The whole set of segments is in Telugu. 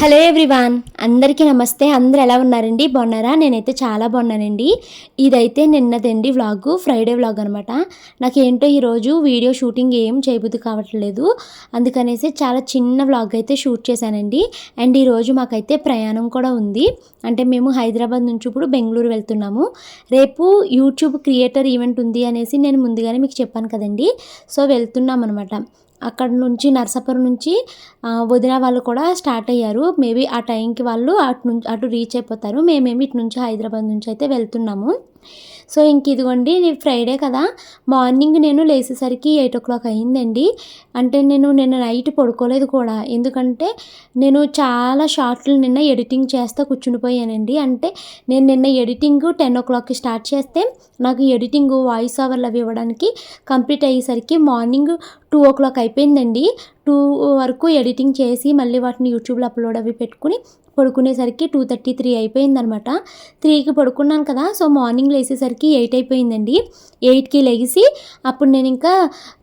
హలో ఎవ్రీవాన్ అందరికీ నమస్తే. అందరు ఎలా ఉన్నారండి? బాగున్నారా? నేనైతే చాలా బాగున్నానండి. ఇదైతే నిన్నదండి వ్లాగ్ ఫ్రైడే వ్లాగ్ అనమాట నాకేంటో ఈరోజు వీడియో షూటింగ్ ఏం చేయబుద్ది కావట్లేదు. అందుకనేసి చాలా చిన్న వ్లాగ్ అయితే షూట్ చేశానండి. అండ్ ఈరోజు మాకైతే ప్రయాణం కూడా ఉంది. అంటే మేము హైదరాబాద్ నుంచి ఇప్పుడు బెంగళూరు వెళ్తున్నాము. రేపు యూట్యూబ్ క్రియేటర్ ఈవెంట్ ఉంది అనేసి నేను ముందుగానే మీకు చెప్పాను కదండి. సో వెళ్తున్నాం అనమాట అక్కడ నుంచి నర్సాపురం నుంచి వదిన వాళ్ళు కూడా స్టార్ట్ అయ్యారు. మేబీ ఆ టైంకి వాళ్ళు అటు నుంచి అటు రీచ్ అయిపోతారు. మేమేమి ఇటు నుంచి హైదరాబాద్ నుంచి అయితే వెళ్తున్నాము. సో ఇంక ఇదిగోండి ఫ్రైడే కదా. మార్నింగ్ నేను లేచేసరికి ఎయిట్ ఓ క్లాక్ అయ్యిందండి అంటే నేను నిన్న నైట్ పడుకోలేదు కూడా. ఎందుకంటే నేను చాలా షార్ట్లు నిన్న ఎడిటింగ్ చేస్తూ కూర్చునిపోయానండి అంటే నేను నిన్న ఎడిటింగ్ టెన్ ఓ క్లాక్కి స్టార్ట్ చేస్తే నాకు ఎడిటింగ్ వాయిస్ ఓవర్లు అవి ఇవ్వడానికి కంప్లీట్ అయ్యేసరికి మార్నింగ్ టూ ఓ క్లాక్ అయిపోయిందండి. టూ వరకు ఎడిటింగ్ చేసి మళ్ళీ వాటిని యూట్యూబ్లో అప్లోడ్ అవి పెట్టుకుని పడుకునేసరికి టూ థర్టీ త్రీ అయిపోయిందనమాట. త్రీకి పడుకున్నాను కదా సో మార్నింగ్ లేచేసరికి ఎయిట్ అయిపోయిందండి. ఎయిట్కి లెగిసి అప్పుడు నేను ఇంకా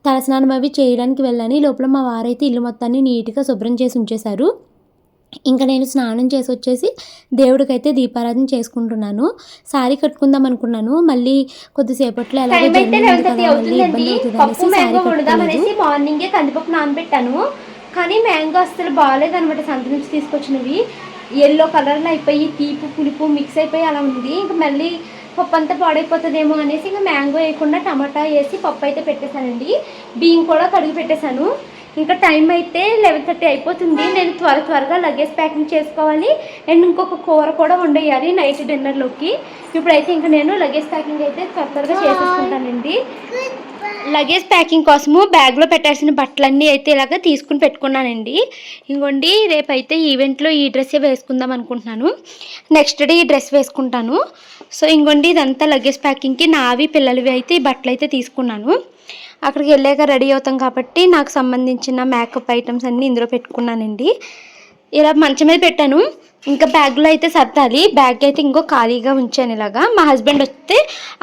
తలస్నానం అవి చేయడానికి వెళ్ళాను. ఈ లోపల మా వారైతే ఇల్లు మొత్తాన్ని నీట్గా శుభ్రం చేసి ఉంచేశారు. ఇంకా నేను స్నానం చేసి వచ్చేసి దేవుడికైతే దీపారాధన చేసుకుంటున్నాను. సారీ కట్టుకుందాం అనుకున్నాను. మళ్ళీ కొద్దిసేపట్లో ఎలాగో అవుతుందండి. అనేసి మార్నింగే కందిపప్పు నానబెట్టాను. కానీ మ్యాంగో అస్సలు బాగాలేదనమాట సంత నుంచి తీసుకొచ్చినవి. ఎల్లో కలర్లో అయిపోయి తీపు పులుపు మిక్స్ అయిపోయి అలా ఉంది. ఇంకా మళ్ళీ పప్పు అంతా పాడైపోతుందేమో అనేసి ఇంకా మ్యాంగో వేయకుండా టమాటా వేసి పప్పు అయితే పెట్టేశానండి. బియ్యం కూడా కడిగి పెట్టేశాను. ఇంకా టైం అయితే లెవెన్ థర్టీ అయిపోతుంది. నేను త్వర త్వరగా లగేజ్ ప్యాకింగ్ చేసుకోవాలి. అండ్ ఇంకొక కూర కూడా వండేయాలి నైట్ డిన్నర్లోకి ఇప్పుడైతే ఇంకా నేను లగేజ్ ప్యాకింగ్ అయితే త్వర త్వరగా చేసేసుకుంటానండి. లగేజ్ ప్యాకింగ్ కోసము బ్యాగ్లో పెట్టాల్సిన బట్టలన్నీ అయితే ఇలాగ తీసుకుని పెట్టుకున్నానండి. ఇంకోండి రేపైతే ఈవెంట్లో ఈ డ్రెస్సే వేసుకుందాం అనుకుంటున్నాను. నెక్స్ట్ డే ఈ డ్రెస్ వేసుకుంటాను. సో ఇంకోండి ఇదంతా లగేజ్ ప్యాకింగ్కి నావి పిల్లలవి అయితే ఈ బట్టలు అయితే తీసుకున్నాను. అక్కడికి వెళ్ళాక రెడీ అవుతాం కాబట్టి నాకు సంబంధించిన మేకప్ ఐటమ్స్ అన్నీ ఇందులో పెట్టుకున్నానండి. ఇలా మంచం మీద పెట్టాను. ఇంకా బ్యాగ్లో అయితే సర్దాలి. బ్యాగ్ అయితే ఇంకో ఖాళీగా ఉంచాను ఇలాగా. మా హస్బెండ్ వస్తే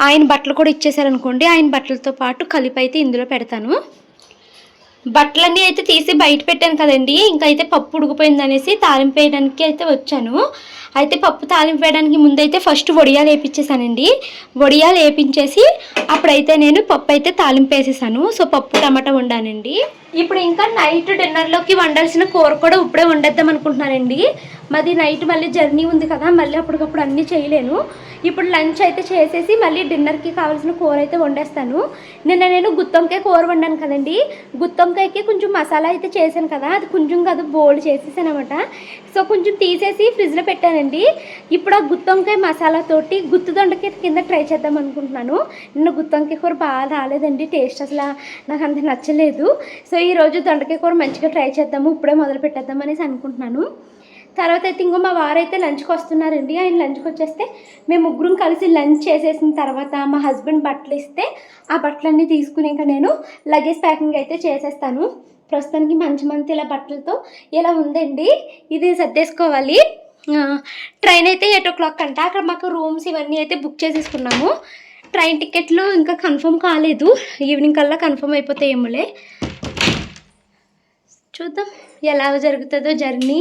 ఆయన బట్టలు కూడా ఇచ్చేసారనుకోండి ఆయన బట్టలతో పాటు కలిపి అయితే ఇందులో పెడతాను. బట్టలన్నీ అయితే తీసి బయట పెట్టాను కదండి. ఇంకా అయితే పప్పు ఉడికిపోయింది అనేసి తాలింపు వేయడానికి అయితే వచ్చాను. అయితే పప్పు తాలింపు వేయడానికి ముందైతే ఫస్ట్ వడియాలు వేపించేసానండి వడియాలు వేపించేసి అప్పుడైతే నేను పప్పు అయితే తాలింపు వేసేసాను. సో పప్పు టమాటా వండానండి. ఇప్పుడు ఇంకా నైట్ డిన్నర్లోకి వండాల్సిన కూర కూడా ఇప్పుడే వండేద్దాం అనుకుంటున్నానండి. మాది నైట్ మళ్ళీ జర్నీ ఉంది కదా మళ్ళీ అప్పటికప్పుడు అన్నీ చేయలేను. ఇప్పుడు లంచ్ అయితే చేసేసి మళ్ళీ డిన్నర్కి కావాల్సిన కూర అయితే వండేస్తాను. నిన్న నేను గుత్తొంకాయ కూర వండాను కదండి. గుత్తొంకాయకి కొంచెం మసాలా అయితే చేశాను కదా అది కొంచెం కాదు బోల్డ్ చేసేసాను అనమాట సో కొంచెం తీసేసి ఫ్రిడ్జ్లో పెట్టానండి. ఇప్పుడు ఆ గుత్తొంకాయ మసాలాతోటి గుత్తి దొండకాయ కింద ట్రై చేద్దాం అనుకుంటున్నాను. నిన్న గుత్తొంకాయ కూర బాగా రాలేదండి టేస్ట్ అసలు నాకు అంత నచ్చలేదు. సో ఈరోజు దొండకాయ కూర మంచిగా ట్రై చేద్దాము ఇప్పుడే మొదలు పెట్టేద్దాం అనేసి అనుకుంటున్నాను. తర్వాత అయితే ఇంకో మా వారైతే లంచ్కి వస్తున్నారండి. ఆయన లంచ్కి వచ్చేస్తే మేము ముగ్గురం కలిసి లంచ్ చేసేసిన తర్వాత మా హస్బెండ్ బట్టలు ఇస్తే ఆ బట్టలన్నీ తీసుకుని ఇంకా నేను లగేజ్ ప్యాకింగ్ అయితే చేసేస్తాను. ప్రస్తుతానికి మంచి మంచి ఇలా బట్టలతో ఇలా ఉందండి. ఇది సర్దేసుకోవాలి. ట్రైన్ అయితే ఎయిట్ ఓ క్లాక్ అంట. అక్కడ మాకు రూమ్స్ ఇవన్నీ అయితే బుక్ చేసేసుకున్నాము. ట్రైన్ టికెట్లు ఇంకా కన్ఫర్మ్ కాలేదు. ఈవినింగ్ కల్లా కన్ఫర్మ్ అయిపోతాయేమోలే. చూద్దాం ఎలా జరుగుతుందో జర్నీ.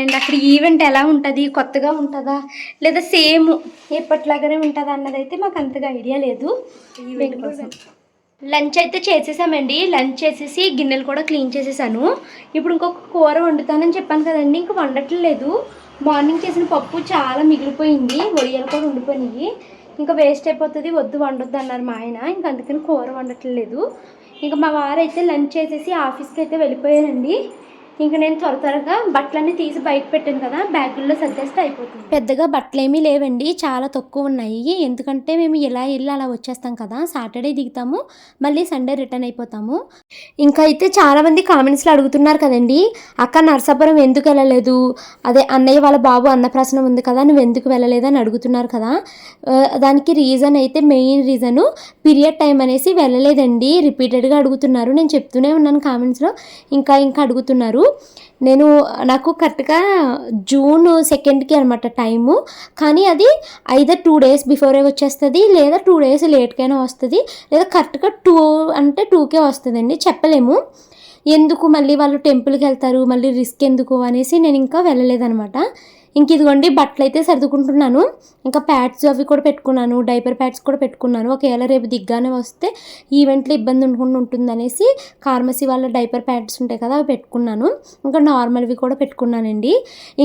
అండ్ అక్కడ ఈవెంట్ ఎలా ఉంటుంది కొత్తగా ఉంటుందా లేదా సేమ్ ఎప్పట్లాగానే ఉంటుందా అన్నదైతే మాకు అంతగా ఐడియా లేదు. ఈవెంట్ కోసం లంచ్ అయితే చేసేసామండి. లంచ్ చేసేసి గిన్నెలు కూడా క్లీన్ చేసేసాను. ఇప్పుడు ఇంకొక కూర వండుతానని చెప్పాను కదండి ఇంకా వండట్లేదు. మార్నింగ్ చేసిన పప్పు చాలా మిగిలిపోయింది వడియాలు కూడా ఉండిపోయినాయి. ఇంకా వేస్ట్ అయిపోతుంది వద్దు వండొద్దు అన్నారు మా ఆయన. ఇంక అందుకని కూర వండట్లేదు. ఇంకా మా వారైతే లంచ్ చేసేసి ఆఫీస్కి అయితే వెళ్ళిపోయారండి. ఇంకా నేను త్వర త్వరగా బట్టలన్నీ తీసి బయట పెట్టాను కదా బ్యాగుల్లో సర్దేస్తే అయిపోతుంది. పెద్దగా బట్టలేమీ లేవండి చాలా తక్కువ ఉన్నాయి. ఎందుకంటే మేము ఇలా వెళ్ళి అలా వచ్చేస్తాం కదా సాటర్డే దిగుతాము మళ్ళీ సండే రిటర్న్ అయిపోతాము. ఇంకా అయితే చాలామంది కామెంట్స్లో అడుగుతున్నారు కదండి అక్క నరసాపురం ఎందుకు వెళ్ళలేదు? అదే అన్నయ్య వాళ్ళ బాబు అన్నప్రాసనం ఉంది కదా నువ్వు ఎందుకు వెళ్ళలేదు? అని అడుగుతున్నారు కదా. దానికి రీజన్ అయితే మెయిన్ రీజను పీరియడ్ టైం అనేసి వెళ్ళలేదండి. రిపీటెడ్గా అడుగుతున్నారు. నేను చెప్తూనే ఉన్నాను కామెంట్స్లో. ఇంకా ఇంకా అడుగుతున్నారు. నేను నాకు కరెక్ట్గా జూన్ సెకండ్కి అనమాట టైము. కానీ అది ఐదర్ టూ డేస్ బిఫోరే వచ్చేస్తుంది లేదా టూ డేస్ లేట్కైనా వస్తుంది లేదా కరెక్ట్గా టూ అంటే టూకే వస్తుందండి చెప్పలేము. ఎందుకు మళ్ళీ వాళ్ళు టెంపుల్కి వెళ్తారు మళ్ళీ రిస్క్ ఎందుకు అనేసి నేను ఇంకా వెళ్ళలేదనమాట ఇంక ఇదిగోండి బట్టలు అయితే సర్దుకుంటున్నాను. ఇంకా ప్యాడ్స్ అవి కూడా పెట్టుకున్నాను డైపర్ ప్యాడ్స్ కూడా పెట్టుకున్నాను. ఒకవేళ రేపు దిగ్గానే వస్తే ఈవెంట్లో ఇబ్బంది ఉండకుండా ఉంటుందనేసి ఫార్మసీ వాళ్ళ డైపర్ ప్యాడ్స్ ఉంటాయి కదా అవి పెట్టుకున్నాను. ఇంకా నార్మల్వి కూడా పెట్టుకున్నానండి.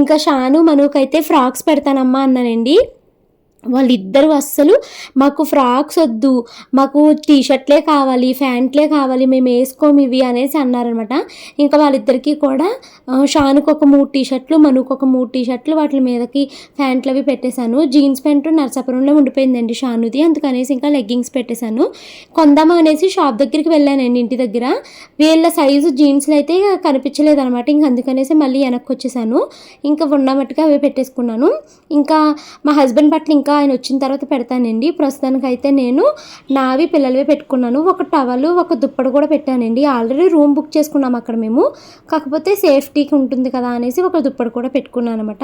ఇంకా షాను మనకైతే ఫ్రాక్స్ పెడతానమ్మా అన్నానండి. వాళ్ళిద్దరూ అస్సలు మాకు ఫ్రాక్స్ వద్దు మాకు టీ షర్ట్లే కావాలి ప్యాంట్లే కావాలి మేము వేసుకోము ఇవి అనేసి అన్నారనమాట ఇంకా వాళ్ళిద్దరికీ కూడా షానుకు ఒక మూడు టీ షర్ట్లు మనుకు ఒక మూడు టీ షర్ట్లు వాటి మీదకి ప్యాంట్లు అవి పెట్టేశాను. జీన్స్ ప్యాంటు నరసాపురంలో ఉండిపోయిందండి షానుది అందుకనేసి ఇంకా లెగ్గింగ్స్ పెట్టేశాను. కొందాము అనేసి షాప్ దగ్గరికి వెళ్ళానండి ఇంటి దగ్గర. వీళ్ళ సైజు జీన్స్లు అయితే కనిపించలేదు అనమాట ఇంక అందుకనేసి మళ్ళీ వెనక్కి వచ్చేసాను. ఇంకా ఉన్న మట్టుగా అవి పెట్టేసుకున్నాను. ఇంకా మా హస్బెండ్ పట్ల ఇంకా ఆయన వచ్చిన తర్వాత పెడతానండి. ప్రస్తుతానికి అయితే నేను నావి పిల్లలవి పెట్టుకున్నాను. ఒక టవల్ ఒక దుప్పటి కూడా పెట్టానండి. ఆల్రెడీ రూమ్ బుక్ చేసుకున్నాం అక్కడ మేము. కాకపోతే సేఫ్టీకి ఉంటుంది కదా అనేసి ఒక దుప్పటి కూడా పెట్టుకున్నాను అనమాట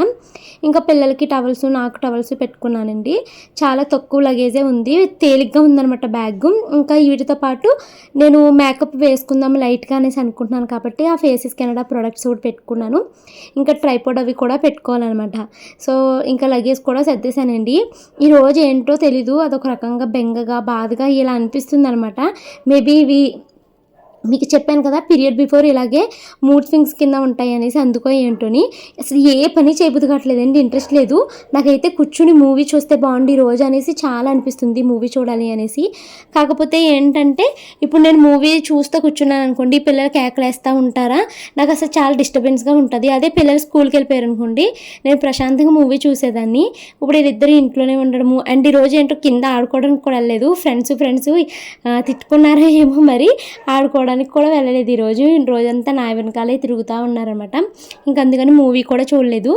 ఇంకా పిల్లలకి టవల్స్ నాకు టవల్స్ పెట్టుకున్నానండి. చాలా తక్కువ లగేజే ఉంది. తేలిగ్గా ఉందనమాట బ్యాగ్. ఇంకా వీటితో పాటు నేను మేకప్ వేసుకుందాం లైట్గా అనేసి అనుకుంటున్నాను కాబట్టి ఆ ఫేసెస్ కెనడా ప్రొడక్ట్స్ కూడా పెట్టుకున్నాను. ఇంకా ట్రైపోడ్ అవి కూడా పెట్టుకోవాలన్నమాట. సో ఇంకా లగేజ్ కూడా సర్దేశానండి. ఈ రోజు ఏంటో తెలీదు అదొక రకంగా బెంగగా బాధగా ఇలా అనిపిస్తుంది అనమాట మేబీ ఇవి మీకు చెప్పాను కదా పీరియడ్ బిఫోర్ ఇలాగే మూడ్ స్వింగ్స్ కింద ఉంటాయి అనేసి అందుకో ఏంటోని అసలు ఏ పని చేయబుద్ది కావట్లేదండి ఇంట్రెస్ట్ లేదు. నాకైతే కూర్చుని మూవీ చూస్తే బాగుండి ఈ రోజు అనేసి చాలా అనిపిస్తుంది మూవీ చూడాలి అనేసి. కాకపోతే ఏంటంటే ఇప్పుడు నేను మూవీ చూస్తూ కూర్చున్నాను అనుకోండి పిల్లలు కేకలేస్తూ ఉంటారా? నాకు అసలు చాలా డిస్టర్బెన్స్గా ఉంటుంది. అదే పిల్లలు స్కూల్కి వెళ్ళిపోయారు అనుకోండి నేను ప్రశాంతంగా మూవీ చూసేదాన్ని. ఇప్పుడు వీళ్ళిద్దరు ఇంట్లోనే ఉండడము అండ్ ఈ రోజు ఏంటో కింద ఆడుకోవడానికి కూడా వెళ్ళలేదు. ఫ్రెండ్స్ ఫ్రెండ్స్ తిట్టుకున్నారా ఏమో మరి ఆడుకోవడం ఆడుకోవడానికి కూడా వెళ్ళలేదు. ఈరోజు రోజంతా నా వెనకాలే తిరుగుతూ ఉన్నారనమాట ఇంకా అందుకని మూవీ కూడా చూడలేదు.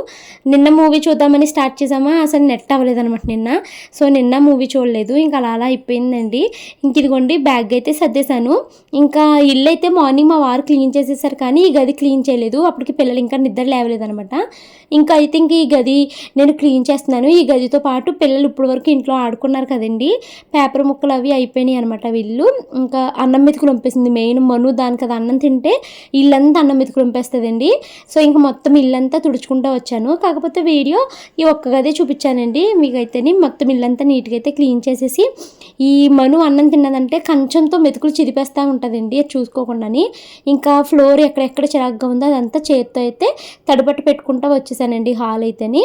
నిన్న మూవీ చూద్దామని స్టార్ట్ చేసామా? అసలు నెట్ అవ్వలేదు అనమాట నిన్న. సో నిన్న మూవీ చూడలేదు. ఇంకా అలా అలా అయిపోయిందండి. ఇంక ఇదిగోండి బ్యాగ్ అయితే సర్దేశాను. ఇంకా ఇల్లు అయితే మార్నింగ్ మా వారు క్లీన్ చేసేసారు కానీ ఈ గది క్లీన్ చేయలేదు. అప్పటికి పిల్లలు ఇంకా నిద్ర లేవలేదనమాట ఇంకా అయితే ఇంక ఈ గది నేను క్లీన్ చేస్తున్నాను. ఈ గదితో పాటు పిల్లలు ఇప్పుడు వరకు ఇంట్లో ఆడుకున్నారు కదండి. పేపర్ ముక్కలు అవి అయిపోయినాయి అనమాట వీళ్ళు. ఇంకా అన్నం మెతుకులు పంపేసింది మెయిన్ మను దానికి అది అన్నం తింటే ఇల్లంతా అన్నం మీద కురింపేస్తుందండి సో ఇంకా మొత్తం ఇల్లంతా తుడుచుకుంటూ వచ్చాను. కాకపోతే వీడియో ఈ ఒక్క గదే చూపించానండి. మీకైతేని మొత్తం ఇల్లంతా నీట్గా అయితే క్లీన్ చేసేసి ఈ మను అన్నం తిన్నదంటే కంచంతో మెతుకులు చిరిపేస్తూ ఉంటుందండి. అది చూసుకోకుండాని. ఇంకా ఫ్లోర్ ఎక్కడెక్కడ చిరాగ్గా ఉందో అదంతా చేత్తో అయితే తడిపట్టు పెట్టుకుంటూ వచ్చేసానండి హాల్ అయితేని.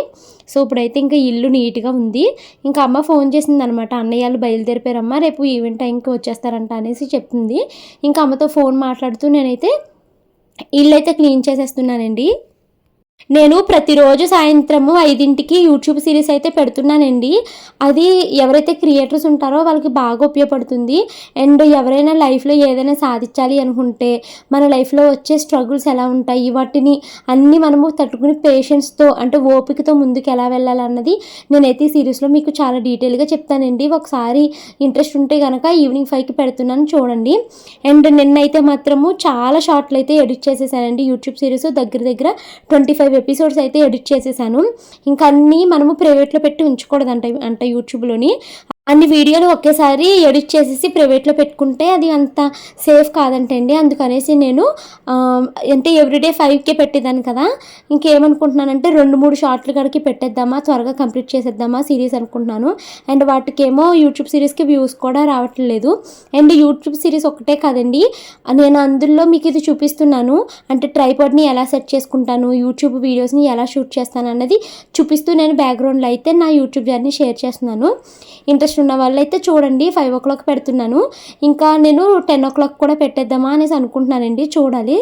సో ఇప్పుడైతే ఇంకా ఇల్లు నీట్గా ఉంది. ఇంకా అమ్మ ఫోన్ చేసింది అనమాట అన్నయ్య వాళ్ళు బయలుదేరిపోయారమ్మ రేపు ఈవెంట్ టైంకి వచ్చేస్తారంట అనేసి చెప్తుంది. ఇంకా అమ్మతో ఫోన్ మాట్లాడుతూ నేనైతే ఇల్లు అయితే క్లీన్ చేసేస్తున్నానండి. నేను ప్రతిరోజు సాయంత్రము ఐదింటికి యూట్యూబ్ సిరీస్ అయితే పెడుతున్నానండి. అది ఎవరైతే క్రియేటర్స్ ఉంటారో వాళ్ళకి బాగా ఉపయోగపడుతుంది. అండ్ ఎవరైనా లైఫ్లో ఏదైనా సాధించాలి అనుకుంటే మన లైఫ్లో వచ్చే స్ట్రగుల్స్ ఎలా ఉంటాయి వాటిని అన్నీ మనము తట్టుకుని పేషెన్స్తో అంటే ఓపికతో ముందుకు ఎలా వెళ్ళాలన్నది నేనైతే ఈ సిరీస్లో మీకు చాలా డీటెయిల్గా చెప్తానండి. ఒకసారి ఇంట్రెస్ట్ ఉంటే కనుక ఈవినింగ్ ఫైవ్కి పెడుతున్నాను చూడండి. అండ్ నిన్నైతే మాత్రము చాలా షార్ట్లు అయితే ఎడిట్ చేసేసానండి యూట్యూబ్ సిరీస్ దగ్గర దగ్గర ట్వంటీ ఫైవ్ ఎపిసోడ్స్ అయితే ఎడిట్ చేసేసాను. ఇంకా అన్నీ మనము ప్రైవేట్లో పెట్టి ఉంచకూడదంట అంట యూట్యూబ్లోని అన్ని వీడియోలు ఒకేసారి ఎడిట్ చేసేసి ప్రైవేట్లో పెట్టుకుంటే అది అంత సేఫ్ కాదంటండి. అందుకనేసి నేను అంటే ఎవ్రీడే ఫైవ్కే పెట్టేదాన్ని కదా. ఇంకేమనుకుంటున్నానంటే రెండు మూడు షార్ట్లు కాడికి పెట్టేద్దామా త్వరగా కంప్లీట్ చేసేద్దామా సిరీస్ అనుకుంటున్నాను. అండ్ వాటికేమో యూట్యూబ్ సిరీస్కి వ్యూస్ కూడా రావట్లేదు. అండ్ యూట్యూబ్ సిరీస్ ఒకటే కాదండి నేను అందులో మీకు ఇది చూపిస్తున్నాను. అంటే ట్రైపాడ్ని ఎలా సెట్ చేసుకుంటాను యూట్యూబ్ వీడియోస్ని ఎలా షూట్ చేస్తాను అన్నది చూపిస్తూ నేను బ్యాక్గ్రౌండ్లో అయితే నా యూట్యూబ్ జర్నీ షేర్ చేస్తున్నాను. ఇంట్రెస్ట్ ఉన్న వాళ్ళు అయితే చూడండి ఫైవ్ ఓ క్లాక్ పెడుతున్నాను. ఇంకా నేను టెన్ ఓ క్లాక్ కూడా పెట్టేద్దామా అనేసి అనుకుంటున్నానండి చూడాలి.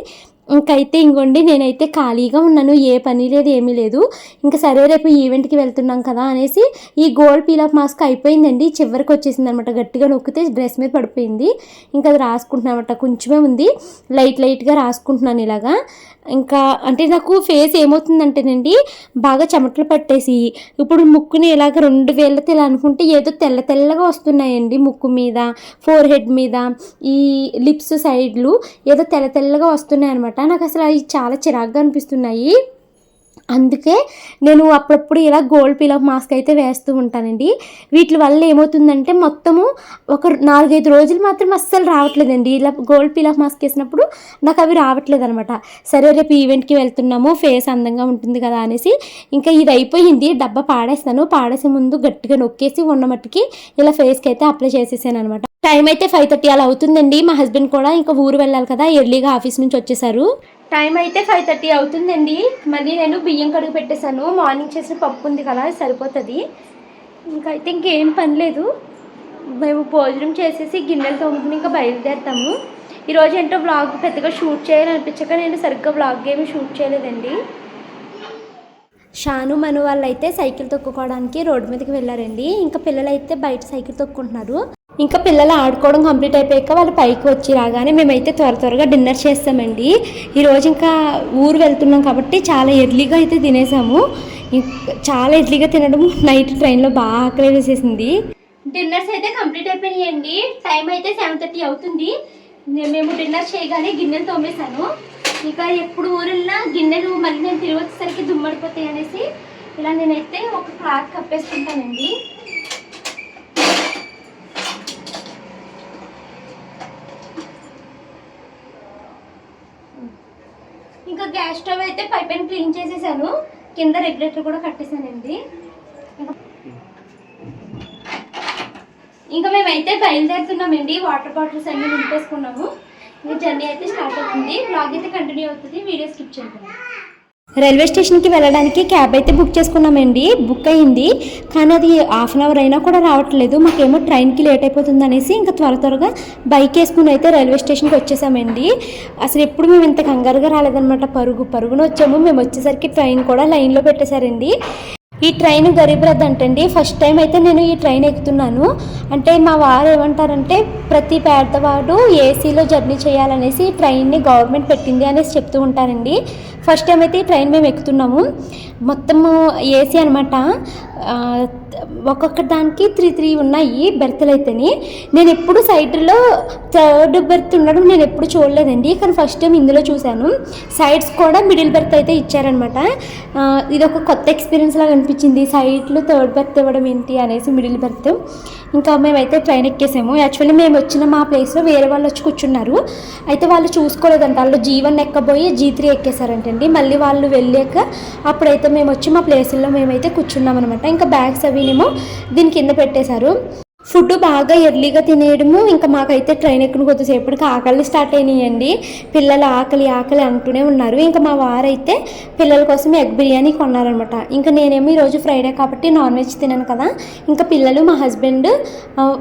ఇంకైతే ఇంకోండి నేనైతే ఖాళీగా ఉన్నాను ఏ పని లేదు ఏమీ లేదు. ఇంకా సరే రేపు ఈవెంట్కి వెళ్తున్నాం కదా అనేసి ఈ గోల్డ్ పీల్ ఆఫ్ మాస్క్ అయిపోయిందండి. చివరికి వచ్చేసింది అనమాట గట్టిగా నొక్కితే డ్రెస్ మీద పడిపోయింది. ఇంకా అది రాసుకుంటున్నాను అనమాట కొంచెమే ఉంది. లైట్ లైట్గా రాసుకుంటున్నాను ఇలాగా. ఇంకా అంటే నాకు ఫేస్ ఏమవుతుందంటేనండి బాగా చెమటలు పట్టేసి ఇప్పుడు ముక్కుని ఇలాగ రెండు వేళ్ళతో ఇలా అనుకుంటే ఏదో తెల్ల తెల్లగా వస్తున్నాయండి ముక్కు మీద ఫోర్ హెడ్ మీద ఈ లిప్స్ సైడ్లు ఏదో తెల్ల తెల్లగా వస్తున్నాయి అనమాట నాకు అసలు అవి చాలా చిరాగ్గా అనిపిస్తున్నాయి. అందుకే నేను అప్పుడప్పుడు ఇలా గోల్డ్ పిలప్ మాస్క్ అయితే వేస్తూ ఉంటానండి. వీటి వల్ల ఏమవుతుందంటే మొత్తము ఒక నాలుగైదు రోజులు మాత్రం అస్సలు రావట్లేదండి. ఇలా గోల్డ్ పిలప్ మాస్క్ వేసినప్పుడు నాకు అవి రావట్లేదు అనమాట సరే రేపు ఈవెంట్కి వెళ్తున్నాము ఫేస్ అందంగా ఉంటుంది కదా అనేసి ఇంకా ఇది అయిపోయింది. డబ్బా పాడేస్తాను. పాడేసే ముందు గట్టిగా నొక్కేసి ఉన్న మట్టుకి ఇలా ఫేస్కి అయితే అప్లై చేసేసాను అనమాట టైం అయితే ఫైవ్ థర్టీ అలా అవుతుందండి. మా హస్బెండ్ కూడా ఇంకా ఊరు వెళ్ళాలి కదా ఎర్లీగా ఆఫీస్ నుంచి వచ్చేసారు. టైం అయితే ఫైవ్ థర్టీ అవుతుందండి. మళ్ళీ నేను బియ్యం కడుగు పెట్టేశాను. మార్నింగ్ చేసిన పప్పు ఉంది కదా సరిపోతుంది. ఇంకైతే అయితే ఇంకేం పని లేదు. మేము భోజనం చేసేసి గిన్నెలు తోముకుని ఇంకా బయలుదేరుతాము. ఈరోజు ఏంటో వ్లాగ్ పెద్దగా షూట్ చేయాలనిపించక నేను సరిగ్గా వ్లాగ్ ఏమి షూట్ చేయలేదండి. షాను మను వాళ్ళు అయితే సైకిల్ తొక్కుకోవడానికి రోడ్డు మీదకి వెళ్ళారండి. ఇంకా పిల్లలు అయితే బయట సైకిల్ తొక్కుంటున్నారు. ఇంకా పిల్లలు ఆడుకోవడం కంప్లీట్ అయిపోయాక వాళ్ళు పైకి వచ్చి రాగానే మేమైతే త్వర త్వరగా డిన్నర్ చేస్తామండి. ఈరోజు ఇంకా ఊరు వెళ్తున్నాం కాబట్టి చాలా ఎర్లీగా అయితే తినేసాము. చాలా ఎర్లీగా తినడం నైట్ ట్రైన్లో బాగా ఆకలి వేసేసింది. డిన్నర్స్ అయితే కంప్లీట్ అయిపోయాయండి టైం అయితే సెవెన్ థర్టీ అవుతుంది. మేము డిన్నర్ చేయగానే గిన్నెలు తోమేశాను. ఇంకా ఎప్పుడు ఊరెళ్ళినా గిన్నెలు మళ్ళీ నేను తిరిగి వచ్చేసరికి దుమ్మడిపోతాయి అనేసి ఇలా నేనైతే ఒక క్లాత్ కప్పేసుకుంటానండి. ఇంకా గ్యాస్ స్టవ్ అయితే పైప్ క్లీన్ చేసేసాను. కింద రెగ్యులేటర్ కూడా కట్టేశానండి ఇంకా మేమైతే బయలుదేరుతున్నామండి. వాటర్ బాటిల్స్ అన్ని నింపేసుకున్నాము. ఇంకా జర్నీ అయితే స్టార్ట్ అవుతుంది. బ్లాగ్ అయితే కంటిన్యూ అవుతుంది. వీడియో స్కిప్ చేయండి రైల్వే స్టేషన్కి వెళ్ళడానికి క్యాబ్ అయితే బుక్ చేసుకున్నామండి. బుక్ అయింది. కానీ అది హాఫ్ అన్ అవర్ అయినా కూడా రావట్లేదు. మాకేమో ట్రైన్కి లేట్ అయిపోతుంది అనేసి ఇంకా త్వర త్వరగా బైక్ వేసుకుని అయితే రైల్వే స్టేషన్కి వచ్చేసామండి. అసలు ఎప్పుడు మేము ఇంత కంగారుగా రాలేదన్నమాట. పరుగు పరుగున వచ్చాము. మేము వచ్చేసరికి ట్రైన్ కూడా లైన్లో పెట్టేశారండి. ఈ ట్రైన్ గరీబ్ రథ్ అంటండి. ఫస్ట్ టైం అయితే నేను ఈ ట్రైన్ ఎక్కుతున్నాను. అంటే మా వారు ఏమంటారంటే ప్రతి పేదవాడు ఏసీలో జర్నీ చేయాలనేసి ఈ ట్రైన్ని గవర్నమెంట్ పెట్టింది అనేసి చెప్తూ ఉంటారండి. ఫస్ట్ టైం అయితే ఈ ట్రైన్ మేము ఎక్కుతున్నాము. మొత్తము ఏసీ అనమాట ఒక్కొక్క దానికి త్రీ త్రీ ఉన్నాయి. బెర్త్లు అయితేని. నేను ఎప్పుడు సైడ్లో థర్డ్ బెర్త్ ఉండడం నేను ఎప్పుడు చూడలేదండి. కానీ ఫస్ట్ టైం ఇందులో చూశాను. సైడ్స్ కూడా మిడిల్ బెర్త్ అయితే ఇచ్చారనమాట ఇది ఒక కొత్త ఎక్స్పీరియన్స్ లాగా అనిపించింది. సైడ్లో థర్డ్ బెర్త్ ఇవ్వడం ఏంటి అనేసి మిడిల్ బెర్త్ ఇంకా మేమైతే ట్రైన్ ఎక్కేసాము. యాక్చువల్లీ మేము వచ్చిన మా ప్లేస్లో వేరే వాళ్ళు వచ్చి కూర్చున్నారు. అయితే వాళ్ళు చూసుకోలేదంట. వాళ్ళు జీ వన్ ఎక్కబోయి జీ త్రీ ఎక్కేసారంటండి. మళ్ళీ వాళ్ళు వెళ్ళాక అప్పుడైతే మేము వచ్చి మా ప్లేస్లో మేమైతే కూర్చున్నాం అనమాట ఇంకా బ్యాగ్స్ అవి అవినేమో దీని కింద పెట్టేశారు. ఫుడ్ బాగా ఎర్లీగా తినేయడము ఇంకా మాకైతే ట్రైన్ ఎక్కిన కొద్దిసేపటికి ఆకలి స్టార్ట్ అయినాయండి. పిల్లలు ఆకలి ఆకలి అంటూనే ఉన్నారు. ఇంకా మా వారైతే పిల్లల కోసం ఎగ్ బిర్యానీ కొన్నారనమాట ఇంకా నేనేమో ఈరోజు ఫ్రైడే కాబట్టి నాన్ వెజ్ తిన్నాను కదా. ఇంకా పిల్లలు మా హస్బెండ్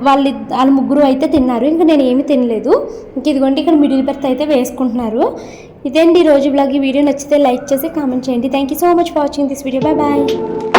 వాళ్ళు వాళ్ళ ముగ్గురు అయితే తిన్నారు. ఇంకా నేను ఏమి తినలేదు. ఇంక ఇదిగోండి ఇక్కడ మిడిల్ బెర్త్ అయితే వేసుకుంటున్నారు. ఇదేండి ఈరోజు రోజు బ్లాగ్. ఈ వీడియో నచ్చితే లైక్ చేసి కామెంట్ చేయండి. Thank you so much for watching this video bye bye